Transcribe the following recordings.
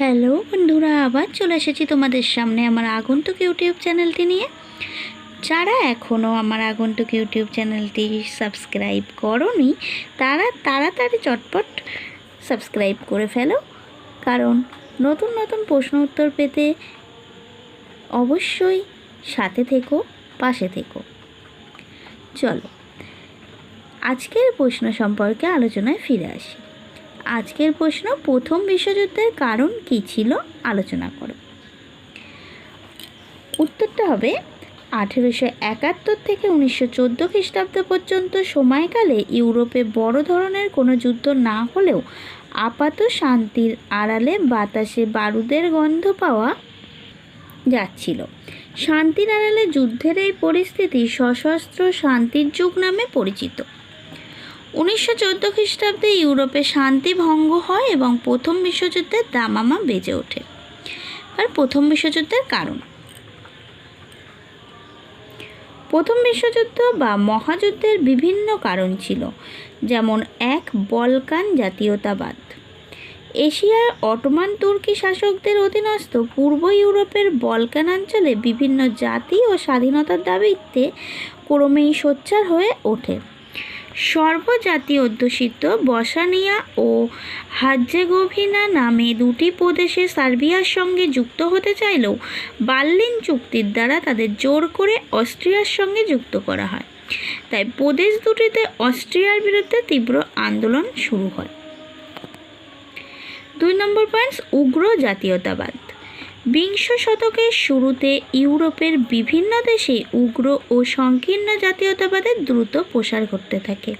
Hello বন্ধুরা, আবার চলে এসেছি তোমাদের সামনে আমার আগন্তুক ইউটিউব চ্যানেলটি নিয়ে। যারা এখনও আমার আগন্তুক ইউটিউব চ্যানেলটি সাবস্ক্রাইব করনি, তারা তাড়াতাড়ি চটপট সাবস্ক্রাইব করে ফেলো। কারণ নতুন নতুন প্রশ্ন উত্তর পেতে অবশ্যই সাথে থেকো, পাশে থেকো। চলো, আজকের প্রশ্ন সম্পর্কে আলোচনায় ফিরে আসি। আজকের প্রশ্ন, প্রথম বিশ্বযুদ্ধের কারণ কী ছিল? আলোচনা করো। উত্তরটা হবে, আঠেরোশো একাত্তর থেকে উনিশশো চোদ্দ খ্রিস্টাব্দ পর্যন্ত সময়কালে ইউরোপে বড় ধরনের কোনো যুদ্ধ না হলেও আপাত শান্তির আড়ালে বাতাসে বারুদের গন্ধ পাওয়া যাচ্ছিল। শান্তির আড়ালে যুদ্ধের এই পরিস্থিতি সশস্ত্র শান্তির যুগ নামে পরিচিত। উনিশশো চোদ্দ খ্রিস্টাব্দে ইউরোপে শান্তি ভঙ্গ হয় এবং প্রথম বিশ্বযুদ্ধের দামামা বেজে ওঠে। আর প্রথম বিশ্বযুদ্ধের কারণ। প্রথম বিশ্বযুদ্ধ বা মহাযুদ্ধের বিভিন্ন কারণ ছিল, যেমন এক, বলকান জাতীয়তাবাদ। এশিয়ার অটোমান তুর্কি শাসকদের অধীনস্থ পূর্ব ইউরোপের বলকান অঞ্চলে বিভিন্ন জাতি ও স্বাধীনতার দাবিতে ক্রমেই সোচ্চার হয়ে ওঠে। সর্বজাতীয় অধ্যুষিত বসানিয়া ও হাজ্জেগোভিনা নামে দুটি প্রদেশে সার্বিয়ার সঙ্গে যুক্ত হতে চাইলেও বার্লিন চুক্তির দ্বারা তাদের জোর করে অস্ট্রিয়ার সঙ্গে যুক্ত করা হয়। তাই প্রদেশ দুটিতে অস্ট্রিয়ার বিরুদ্ধে তীব্র আন্দোলন শুরু হয়। দুই নম্বর পয়েন্টস, উগ্র জাতীয়তাবাদ। বিংশ শতকের শুরুতে ইউরোপের বিভিন্ন দেশে উগ্র ও সংকীর্ণ জাতীয়তাবাদের দ্রুত প্রসার ঘটতে থাকে।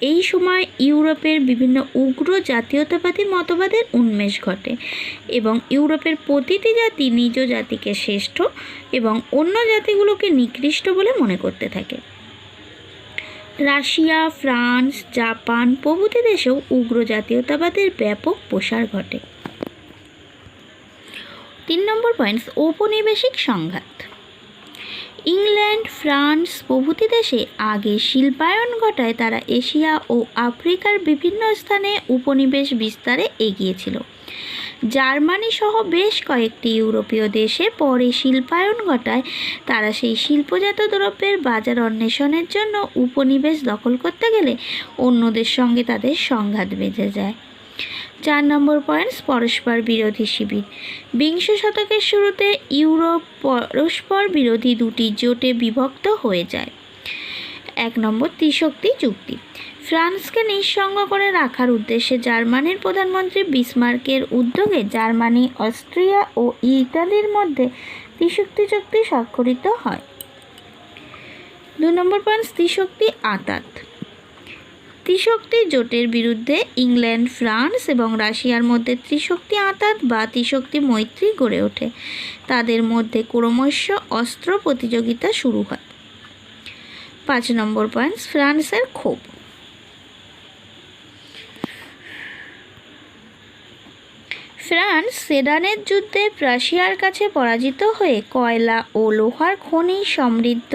এই সময় ইউরোপের বিভিন্ন উগ্র জাতীয়তাবাদী মতবাদের উন্মেষ ঘটে এবং ইউরোপের প্রতিটি জাতি নিজ জাতিকে শ্রেষ্ঠ এবং অন্য জাতিগুলোকে নিকৃষ্ট বলে মনে করতে থাকে। রাশিয়া, ফ্রান্স, জাপান প্রভৃতি দেশেও উগ্র জাতীয়তাবাদের ব্যাপক প্রসার ঘটে। তিন নম্বর পয়েন্টস ঔপনিবেশিক সংঘাত। ইংল্যান্ড, ফ্রান্স প্রভৃতি দেশে আগে শিল্পায়ন ঘটায় তারা এশিয়া ও আফ্রিকার বিভিন্ন স্থানে উপনিবেশ বিস্তারে এগিয়েছিল। জার্মানি সহ বেশ কয়েকটি ইউরোপীয় দেশে পরে শিল্পায়ন ঘটায় তারা সেই শিল্পজাত দ্রব্যের বাজার অন্বেষণের জন্য উপনিবেশ দখল করতে গেলে অন্যদের সঙ্গে তাদের সংঘাত বেঁধে যায়। চার নম্বর পয়েন্টস, পরস্পর বিরোধী শিবির। বিংশ শতকের শুরুতে ইউরোপ পরস্পর বিরোধী দুটি জোটে বিভক্ত হয়ে যায়। এক নম্বর, ত্রিশক্তি চুক্তি। ফ্রান্সকে নিঃসঙ্গ করে রাখার উদ্দেশ্যে জার্মানির প্রধানমন্ত্রী বিসমার্কের উদ্যোগে জার্মানি, অস্ট্রিয়া ও ইতালির মধ্যে ত্রিশক্তি চুক্তি স্বাক্ষরিত হয়। দু নম্বর পয়েন্ট ত্রিশক্তি আতাত। ত্রিশক্তি জোটের বিরুদ্ধে ইংল্যান্ড, ফ্রান্স এবং রাশিয়ার মধ্যে ত্রিশক্তি আঁতাত বা ত্রিশক্তি মৈত্রী গড়ে ওঠে। তাদের মধ্যে ক্রমশ অস্ত্র প্রতিযোগিতা শুরু হয়। পাঁচ নম্বর পয়েন্ট, ফ্রান্সের ক্ষোভ। ফ্রান্স সেডানের যুদ্ধে রাশিয়ার কাছে পরাজিত হয়ে কয়লা ও লোহার খনি সমৃদ্ধ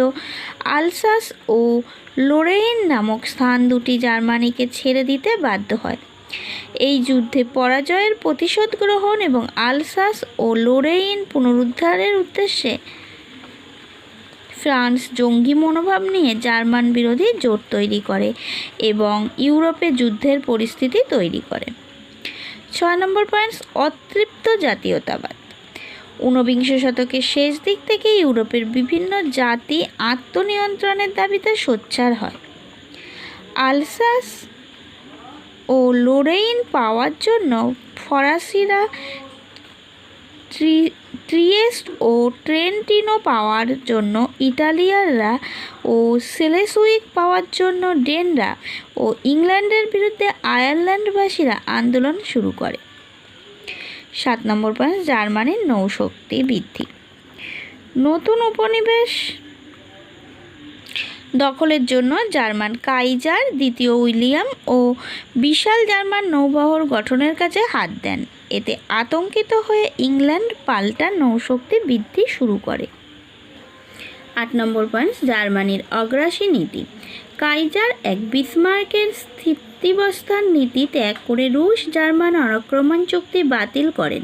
আলসাস ও লোরেইন নামক স্থান দুটি জার্মানিকে ছেড়ে দিতে বাধ্য হয়। এই যুদ্ধে পরাজয়ের প্রতিশোধ গ্রহণ এবং আলসাস ও লোরেইন পুনরুদ্ধারের উদ্দেশ্যে ফ্রান্স জঙ্গি মনোভাব নিয়ে জার্মান বিরোধী জোট তৈরি করে এবং ইউরোপে যুদ্ধের পরিস্থিতি তৈরি করে। ছয় নম্বর পয়েন্টস অতৃপ্ত জাতীয়তাবাদ। ঊনবিংশ শতকের শেষ দিক থেকে ইউরোপের বিভিন্ন জাতি আত্মনিয়ন্ত্রণের দাবিতে সোচ্চার হয়। আলসাস ও লোরেইন পাওয়ার জন্য ফরাসিরা ট্রিয়েস্ট ও ট্রেন্টিনো পাওয়ার জন্য ইটালিয়ানরা ও সেলেসুইক পাওয়ার জন্য ডেনরা ও ইংল্যান্ডের বিরুদ্ধে আয়ারল্যান্ডবাসীরা আন্দোলন শুরু করে। সাত নম্বর পয়েন্ট জার্মানির নৌশক্তি বৃদ্ধি। নতুন উপনিবেশ দখলের জন্য জার্মান কাইজার, দ্বিতীয় উইলিয়াম ও বিশাল জার্মান নৌবহর গঠনের কাছে হাত দেন। এতে আতঙ্কিত হয়ে ইংল্যান্ড পাল্টা নৌশক্তি বৃদ্ধি শুরু করে। আট নম্বর পয়েন্ট, জার্মানির অগ্রাসী নীতি। কাইজার এক বিসমার্কের স্থিতিবস্থান নীতি ত্যাগ করে রুশ জার্মান আক্রমণ চুক্তি বাতিল করেন।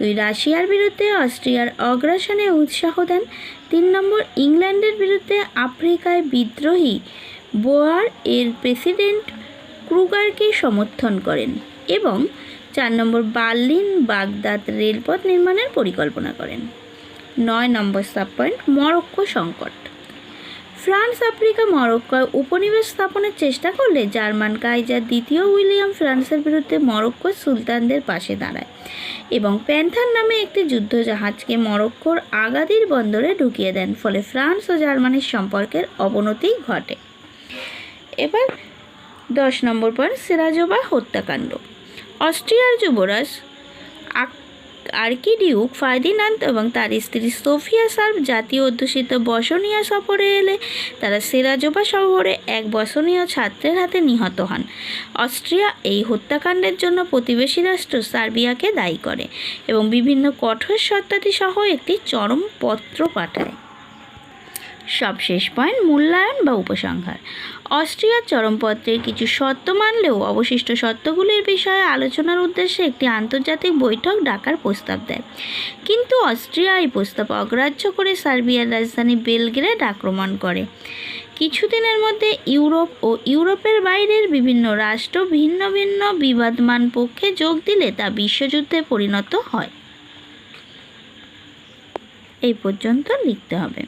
দুই রাশিয়ার বিরুদ্ধে অস্ট্রিয়ার অগ্রাসনে উৎসাহ দেন। তিন নম্বর, ইংল্যান্ডের বিরুদ্ধে আফ্রিকায় বিদ্রোহী বোয়ার এর প্রেসিডেন্ট ক্রুগারকে সমর্থন করেন এবং চার নম্বর বার্লিন বাগদাদ রেলপথ নির্মাণের পরিকল্পনা করেন। নয় নম্বর সাব পয়েন্ট মরক্কো সংকট। ফ্রান্স, আফ্রিকা, মরক্কোয় উপনিবেশ স্থাপনের চেষ্টা করলে জার্মান কাইজার দ্বিতীয় উইলিয়াম ফ্রান্সের বিরুদ্ধে মরক্কোর সুলতানদের পাশে দাঁড়ায় এবং প্যান্থার নামে একটি যুদ্ধজাহাজকে মরক্কোর আগাদির বন্দরে ঢুকিয়ে দেন, ফলে ফ্রান্স ও জার্মানির সম্পর্কের অবনতি ঘটে। এবার দশ নম্বর পয়েন্ট, সিরাজোবা হত্যাকাণ্ড। অস্ট্রিয়ার যুবরাজ আর্কিডিউক ফার্দিনান্দ এবং তার স্ত্রী সোফিয়া সার্ভ জাতীয় অধ্যুষিত বসনিয়া সফরে এলে তারা সেরাজোবা শহরে এক বসনীয় ছাত্রের হাতে নিহত হন। অস্ট্রিয়া এই হত্যাকাণ্ডের জন্য প্রতিবেশী রাষ্ট্র সার্বিয়াকে দায়ী করে এবং বিভিন্ন কঠোর শর্তাদি সহ একটি চরম পত্র পাঠায়। সবশেষ পয়েন্ট মূল্যায়ন বা উপসংহার। অস্ট্রিয়ার চরমপত্রের কিছু শর্ত মানলেও অবশিষ্ট শর্তগুলির বিষয়ে আলোচনার উদ্দেশ্যে একটি আন্তর্জাতিক বৈঠক ডাকার প্রস্তাব দেয়। কিন্তু অস্ট্রিয়া এই প্রস্তাব অগ্রাহ্য করে সার্বিয়ার রাজধানী বেলগ্রেড আক্রমণ করে। কিছুদিনের মধ্যে ইউরোপ ও ইউরোপের বাইরের বিভিন্ন রাষ্ট্র ভিন্ন ভিন্ন বিবাদমান পক্ষে যোগ দিলে তা বিশ্বযুদ্ধে পরিণত হয়। এই পর্যন্ত লিখতে হবে।